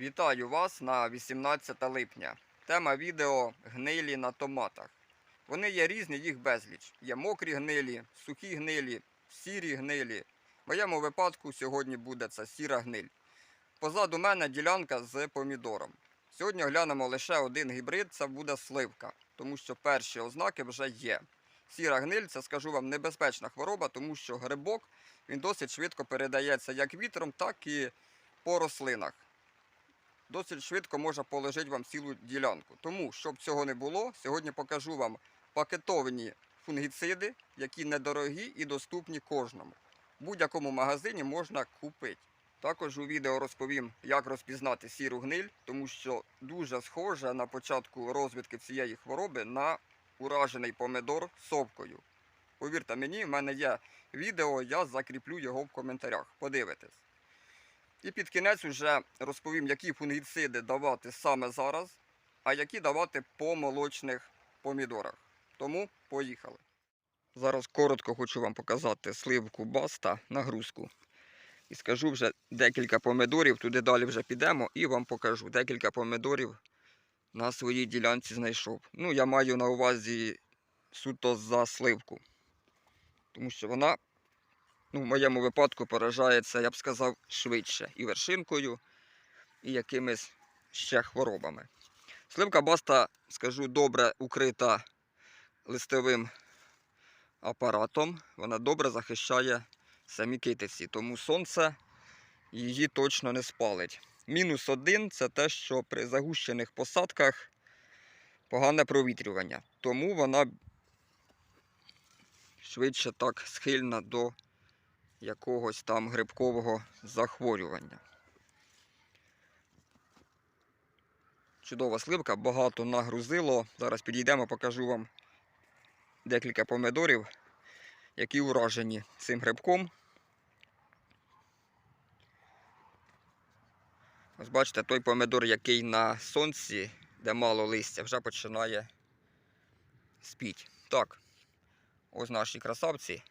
Вітаю вас на 18 липня. Тема відео гнилі на томатах. Вони є різні, їх безліч. Є мокрі гнилі, сухі гнилі, сірі гнилі. В моєму випадку сьогодні буде це сіра гниль. Позаду мене ділянка з помідором. Сьогодні глянемо лише один гібрид, це буде сливка, тому що перші ознаки вже є. Сіра гниль це скажу вам небезпечна хвороба, тому що грибок він досить швидко передається як вітром, так і по рослинах досить швидко може положити вам цілу ділянку. Тому, щоб цього не було, сьогодні покажу вам пакетовані фунгіциди, які недорогі і доступні кожному. В будь-якому магазині можна купити. Також у відео розповім, як розпізнати сіру гниль, тому що дуже схоже на початку розвідки цієї хвороби на уражений помидор совкою. Повірте мені, в мене є відео, я закріплю його в коментарях. Подивитесь. І під кінець вже розповім, які фунгіциди давати саме зараз, а які давати по молочних помідорах. Тому поїхали. Зараз коротко хочу вам показати сливку баста нагрузку. І скажу вже декілька помідорів, туди далі вже підемо і вам покажу. Декілька помідорів на своїй ділянці знайшов. Ну, я маю на увазі суто за сливку. Тому що вона ну, в моєму випадку поражається, я б сказав, швидше. І вершинкою, і якимись ще хворобами. Сливка баста, скажу, добре укрита листовим апаратом. Вона добре захищає самі китиці, тому сонце її точно не спалить. Мінус один це те, що при загущених посадках погане провітрювання. Тому вона швидше так схильна до якогось там грибкового захворювання. Чудова сливка, багато нагрузило. Зараз підійдемо, покажу вам декілька помидорів, які уражені цим грибком. Ось бачите, той помидор, який на сонці, де мало листя, вже починає спіть. Так, ось наші красавці.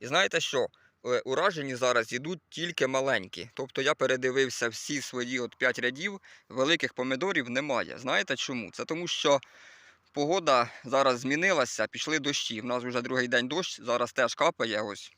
І знаєте що? Е, уражені зараз йдуть тільки маленькі. Тобто я передивився всі свої от 5 рядів, великих помидорів немає. Знаєте чому? Це тому, що погода зараз змінилася, пішли дощі. У нас вже другий день дощ, зараз теж капає ось.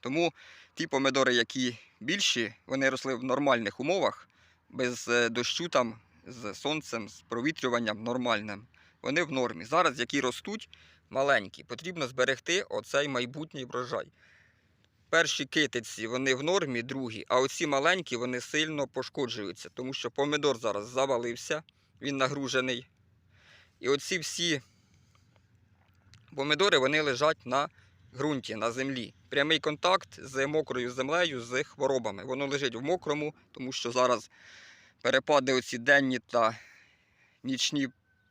Тому ті помидори, які більші, вони росли в нормальних умовах, без е, дощу там, з сонцем, з провітрюванням нормальним. Вони в нормі. Зараз, які ростуть, маленькі, потрібно зберегти оцей майбутній врожай. Перші китиці вони в нормі, другі, а оці маленькі вони сильно пошкоджуються, тому що помидор зараз завалився, він нагружений. І оці всі помидори вони лежать на ґрунті, на землі. Прямий контакт з мокрою землею, з хворобами. Воно лежить в мокрому, тому що зараз перепади оці денні та нічні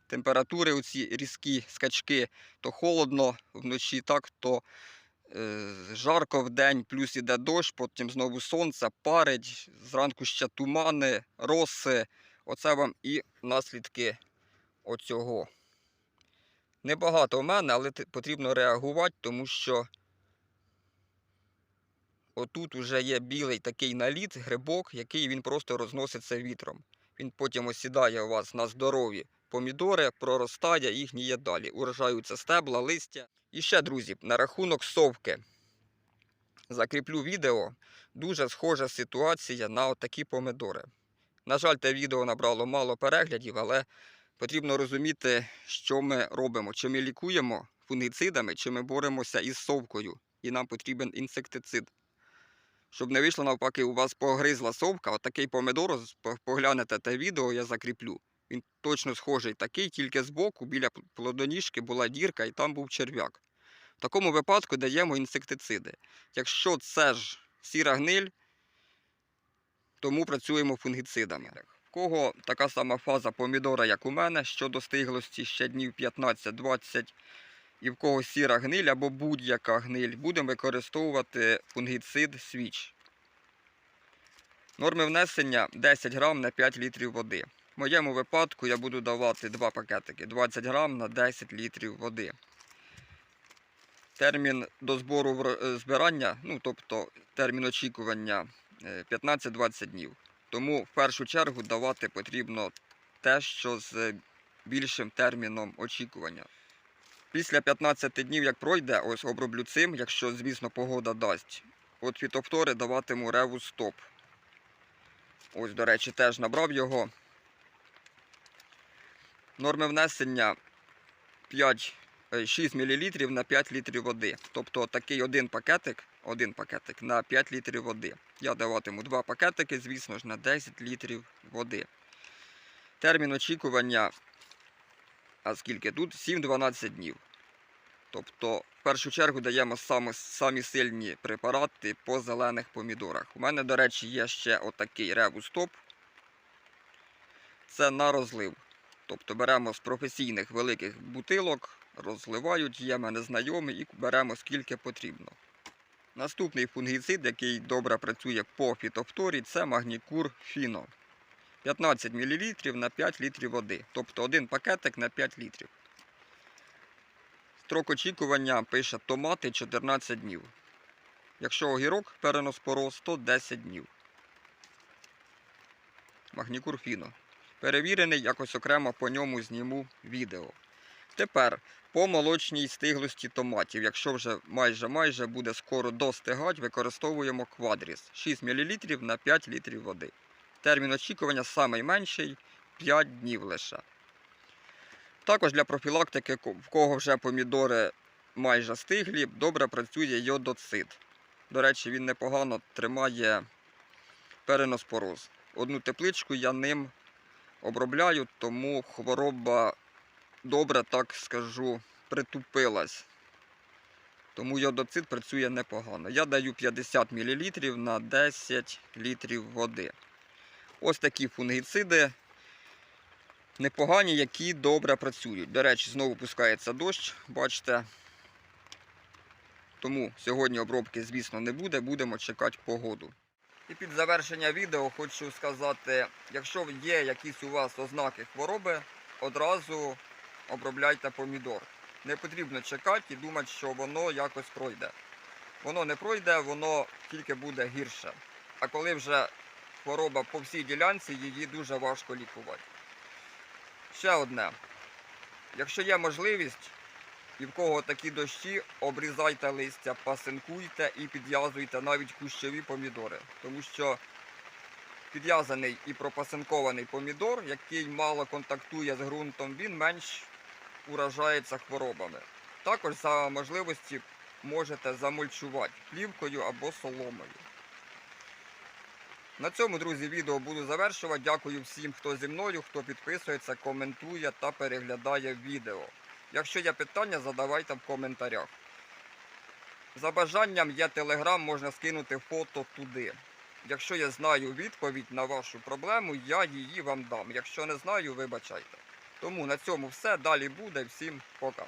температури, оці різкі скачки, то холодно вночі, так, то жарко в день, плюс іде дощ, потім знову сонце, парить, зранку ще тумани, роси. Оце вам і наслідки оцього. Небагато в мене, але потрібно реагувати, тому що отут вже є білий такий наліт, грибок, який він просто розноситься вітром. Він потім осідає у вас на здорові помідори, проростає, їх ніє далі. Уражаються стебла, листя. І ще, друзі, на рахунок совки. Закріплю відео. Дуже схожа ситуація на отакі помидори. На жаль, те відео набрало мало переглядів, але потрібно розуміти, що ми робимо. Чи ми лікуємо фунгіцидами, чи ми боремося із совкою, і нам потрібен інсектицид. Щоб не вийшло навпаки, у вас погризла совка, отакий помидор, поглянете те відео, я закріплю. Він точно схожий такий, тільки збоку біля плодоніжки була дірка і там був черв'як. В такому випадку даємо інсектициди. Якщо це ж сіра гниль, тому працюємо фунгіцидами. В кого така сама фаза помідора, як у мене, щодо стиглості ще днів 15-20, і в кого сіра гниль або будь-яка гниль, будемо використовувати фунгіцид свіч. Норми внесення 10 грам на 5 літрів води. В моєму випадку я буду давати два пакетики 20 грам на 10 літрів води. Термін до збору е, збирання, ну тобто термін очікування е, 15-20 днів. Тому в першу чергу давати потрібно те, що з більшим терміном очікування. Після 15 днів, як пройде, ось оброблю цим, якщо, звісно, погода дасть. От фітофтори даватиму реву стоп. Ось, до речі, теж набрав його. Норми внесення 5, е, 6 мл на 5 літрів води. Тобто такий один пакетик, один пакетик на 5 літрів води. Я даватиму два пакетики, звісно ж, на 10 літрів води. Термін очікування, а скільки тут? 7-12 днів. Тобто, в першу чергу даємо саме, самі сильні препарати по зелених помідорах. У мене, до речі, є ще отакий реву-стоп. Це на розлив. Тобто беремо з професійних великих бутилок, розливають, є мене знайомі і беремо скільки потрібно. Наступний фунгіцид, який добре працює по фітофторі, це магнікур Фіно. 15 мл на 5 літрів води. Тобто один пакетик на 5 літрів. Строк очікування пише томати 14 днів. Якщо огірок переноспороз, то 10 днів. Магнікур Фіно. Перевірений, якось окремо по ньому зніму відео. Тепер по молочній стиглості томатів, якщо вже майже майже буде скоро достигати, використовуємо квадріс 6 мл на 5 літрів води. Термін очікування найменший 5 днів лише. Також для профілактики, в кого вже помідори майже стиглі, добре працює йодоцид. До речі, він непогано тримає переноспороз. Одну тепличку я ним обробляю, тому хвороба добре, так скажу, притупилась. Тому йодоцид працює непогано. Я даю 50 мл на 10 літрів води. Ось такі фунгіциди непогані, які добре працюють. До речі, знову пускається дощ, бачите. Тому сьогодні обробки, звісно, не буде, будемо чекати погоду. І під завершення відео хочу сказати, якщо є якісь у вас ознаки хвороби, одразу обробляйте помідор. Не потрібно чекати і думати, що воно якось пройде. Воно не пройде, воно тільки буде гірше. А коли вже хвороба по всій ділянці, її дуже важко лікувати. Ще одне. Якщо є можливість, і в кого такі дощі, обрізайте листя, пасинкуйте і підв'язуйте навіть кущові помідори. Тому що підв'язаний і пропасинкований помідор, який мало контактує з ґрунтом, він менш уражається хворобами. Також за можливості можете замульчувати плівкою або соломою. На цьому, друзі, відео буду завершувати. Дякую всім, хто зі мною, хто підписується, коментує та переглядає відео. Якщо є питання, задавайте в коментарях. За бажанням є телеграм, можна скинути фото туди. Якщо я знаю відповідь на вашу проблему, я її вам дам. Якщо не знаю, вибачайте. Тому на цьому все. Далі буде. Всім пока.